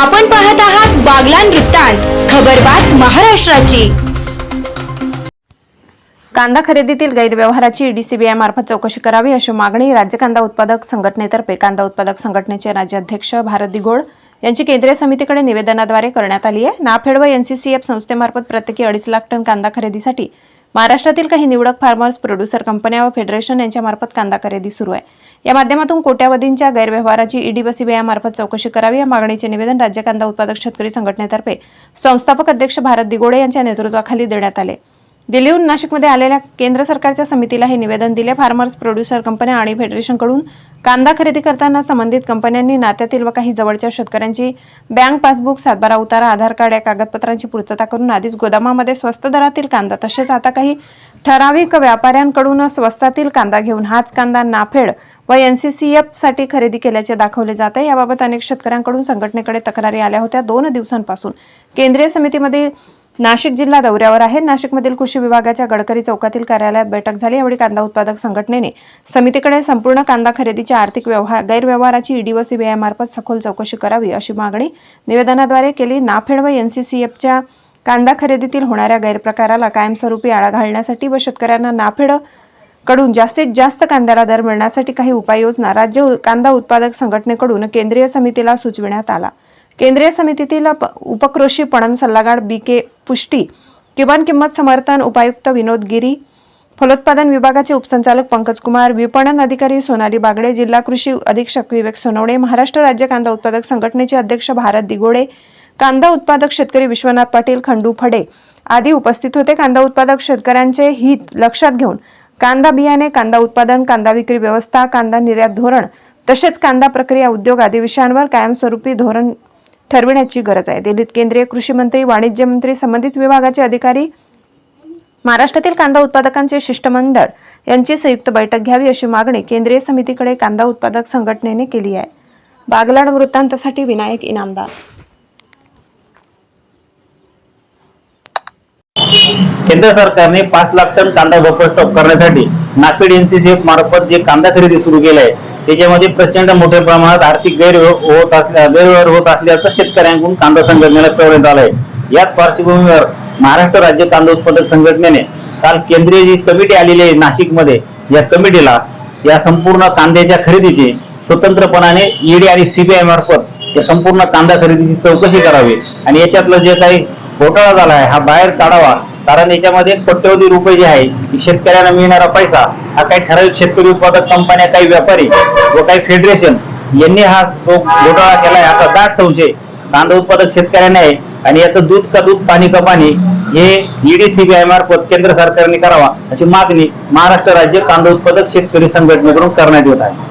आपण पाहत आहात बागलान वृत्तांत खबरबात महाराष्ट्राची. कांदा खरेदीतील गैरव्यवहाराची ईडीसीबीआय मार्फत चौकशी करावी अशी मागणी राज्य कांदा उत्पादक संघटनेतर्फे कांदा उत्पादक संघटनेचे राज्याध्यक्ष भारत दिगोळ यांची केंद्रीय समितीकडे निवेदनाद्वारे करण्यात आली आहे. नाफेड व एनसीसीएफ संस्थेमार्फत प्रत्येकी अडीच लाख टन कांदा खरेदीसाठी महाराष्ट्रातील काही निवडक फार्मर्स प्रोड्युसर कंपन्या व फेडरेशन यांच्यामार्फत कांदा खरेदी सुरू आहे. या माध्यमातून कोट्यावधींच्या गैरव्यवहाराची ईडी व सीबीआय चौकशी करावी या मागणीचे निवेदन राज्य कांदा उत्पादक शेतकरी संघटनेतर्फे संस्थापक अध्यक्ष भारत दिगोडे यांच्या नेतृत्वाखाली देण्यात आले. दिल्लीहून नाशिकमध्ये आलेल्या केंद्र सरकारच्या समितीला हे निवेदन दिले. फार्मर्स प्रोड्युसर कंपन्या आणि फेडरेशनकडून कांदा खरेदी करताना संबंधित कंपन्यांनी नात्यातील व काही जवळच्या शेतकऱ्यांची बँक पासबुक सातबारा उतारा आधार कार्ड या कागदपत्रांची पूर्तता करून आधीच गोदामामध्ये स्वस्त दरातील कांदा तसेच आता काही ठराविक व्यापाऱ्यांकडून स्वस्तातील कांदा घेऊन हाच कांदा नाफेड व एनसीसीएफसाठी खरेदी केल्याचे दाखवले जात. आहे याबाबत अनेक शेतकऱ्यांकडून संघटनेकडे तक्रारी आल्या होत्या. दोन दिवसांपासून केंद्रीय समितीमध्ये नाशिक जिल्हा दौऱ्यावर आहे. नाशिकमधील कृषी विभागाच्या गडकरी चौकातील कार्यालयात बैठक झाली. यावेळी कांदा उत्पादक संघटनेने समितीकडे संपूर्ण कांदा खरेदीच्या आर्थिक व्यवहार गैरव्यवहाराची ईडी व सीबीआय मार्फत सखोल चौकशी करावी अशी मागणी निवेदनाद्वारे केली. नाफेड व एनसीसीएफच्या कांदा खरेदीतील होणाऱ्या गैरप्रकाराला कायमस्वरूपी आळा घालण्यासाठी व शेतकऱ्यांना नाफेडकडून जास्तीत जास्त कांद्याला दर मिळण्यासाठी काही उपाययोजना राज्य कांदा उत्पादक संघटनेकडून केंद्रीय समितीला सुचविण्यात आला. केंद्रीय समितीतील उपकृषी पणन सल्लागार बी के पुष्टी किमान किंमत समर्थन उपायुक्त विनोद गिरी फलोत्पादन विभागाचे उपसंचालक पंकज कुमार विपणन अधिकारी सोनाली बागडे जिल्हा कृषी अधीक्षक विवेक सोनवणे महाराष्ट्र राज्य कांदा उत्पादक संघटनेचे अध्यक्ष भारत दिगोडे कांदा उत्पादक शेतकरी विश्वनाथ पाटील खंडू फडे आदी उपस्थित होते. कांदा उत्पादक शेतकऱ्यांचे हित लक्षात घेऊन कांदा बियाणे कांदा उत्पादन कांदा विक्री व्यवस्था कांदा निर्यात धोरण तसेच कांदा प्रक्रिया उद्योग आदी विषयांवर कायमस्वरूपी धोरण ठरविण्याची गरज आहे. दिल्लीत केंद्रीय कृषी मंत्री वाणिज्य मंत्री संबंधित विभागाचे अधिकारी महाराष्ट्रातील कांदा उत्पादकांचे शिष्टमंडळ यांची संयुक्त बैठक घ्यावी अशी मागणी केंद्रीय समितीकडे कांदा उत्पादक संघटनेने केली आहे. बागलाण वृत्तांतासाठी विनायक इनामदार. केंद्र सरकारने पाच लाख टन कांदा बफर स्टॉक करण्यासाठी नाफेड एनसीसीएफ मार्फत जे कांदा खरेदी सुरू केलं आहे त्याच्यामध्ये प्रचंड मोठ्या प्रमाणात आर्थिक गैर होत असल्या गैरव्यवहार होत असल्याचं शेतकऱ्यांकडून कांदा संघटनेला कळवण्यात आलंय. याच पार्श्वभूमीवर महाराष्ट्र राज्य कांदा उत्पादक संघटनेने काल केंद्रीय जी कमिटी आलेली आहे नाशिकमध्ये या कमिटीला या संपूर्ण कांद्याच्या खरेदीची स्वतंत्रपणाने ईडी आणि सीबीआय मार्फत या संपूर्ण कांदा खरेदीची चौकशी करावी. आणि याच्यातलं जे काही घोटाळा झाला आहे हा बाहेर काढावा कारण याच्यामध्ये कोट्यवधी रुपये जे आहे शेतकऱ्यांना मिळणारा पैसा हा काही ठराविक शेतकरी उत्पादक कंपन्या काही व्यापारी व काही फेडरेशन यांनी हा जो घोटाळा केलाय असा दाट संशय कांदा उत्पादक शेतकऱ्यांना आहे. आणि याचं दूध का दूध पाणी का पाणी हे ईडी सीबीआय मार्फत केंद्र सरकारने करावा अशी मागणी महाराष्ट्र राज्य कांदा उत्पादक शेतकरी संघटनेकडून करण्यात येत आहे.